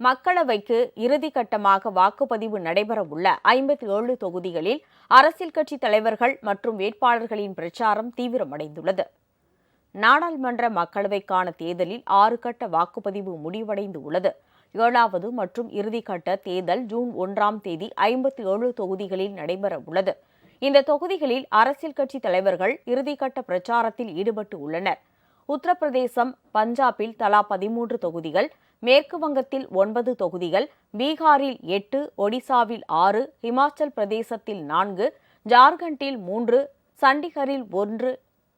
மக்களவைக்கு இறுதிக்கட்டமாக வாக்குப்பதிவு நடைபெறவுள்ள ஐம்பத்தி ஏழு தொகுதிகளில் அரசியல் கட்சித் தலைவர்கள் மற்றும் வேட்பாளர்களின் பிரச்சாரம் தீவிரமடைந்துள்ளது. நாடாளுமன்ற மக்களவைக்கான தேர்தலில் ஆறு கட்ட வாக்குப்பதிவு முடிவடைந்து உள்ளது ஏழாவது மற்றும் இறுதிக்கட்ட தேர்தல் ஜூன் ஒன்றாம் தேதி ஐம்பத்தி ஏழு தொகுதிகளில் நடைபெற உள்ளது இந்த தொகுதிகளில் அரசியல் கட்சித் தலைவர்கள் இறுதிக்கட்ட பிரச்சாரத்தில் ஈடுபட்டு உள்ளனர். உத்தரப்பிரதேசம் பஞ்சாபில் தலா பதிமூன்று தொகுதிகள் மேற்கு வங்கத்தில் ஒன்பது தொகுதிகள் பீகாரில் எட்டு ஒடிசாவில் ஆறு ஹிமாச்சல் பிரதேசத்தில் நான்கு ஜார்க்கண்டில் மூன்று சண்டிகரில் ஒன்று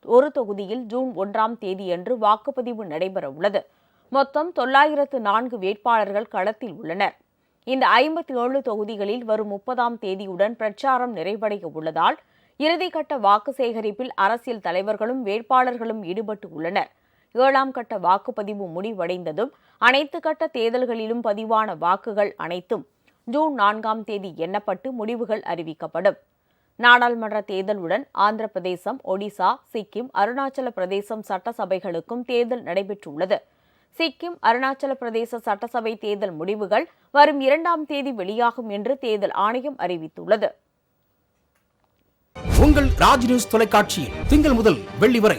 ஒரு தொகுதியில் ஜூன் ஒன்றாம் தேதியன்று வாக்குப்பதிவு நடைபெற உள்ளது மொத்தம் தொள்ளாயிரத்து நான்கு வேட்பாளர்கள் களத்தில் உள்ளனர். இந்த ஐம்பத்தி ஏழு தொகுதிகளில் வரும் முப்பதாம் தேதியுடன் பிரச்சாரம் நிறைவடைய உள்ளதால் இறுதிக்கட்ட வாக்கு சேகரிப்பில் அரசியல் தலைவர்களும் வேட்பாளர்களும் ஈடுபட்டு உள்ளனர் ஏழாம் கட்ட வாக்குப்பதிவு முடிவடைந்ததும் அனைத்து கட்ட தேர்தல்களிலும் பதிவான வாக்குகள் அனைத்தும் ஜூன் நான்காம் தேதி எண்ணப்பட்டு முடிவுகள் அறிவிக்கப்படும். நாடாளுமன்ற தேர்தலுடன் ஆந்திர பிரதேசம் ஒடிசா சிக்கிம் அருணாச்சல பிரதேசம் சட்டசபைகளுக்கும் தேர்தல் நடைபெற்றுள்ளது. சிக்கிம் அருணாச்சல பிரதேச சட்டசபை தேர்தல் முடிவுகள் வரும் இரண்டாம் தேதி வெளியாகும் என்று தேர்தல் ஆணையம் அறிவித்துள்ளது. உங்கள் ராஜ் நியூஸ் தொலைக்காட்சியில் திங்கள் முதல் வெள்ளி வரை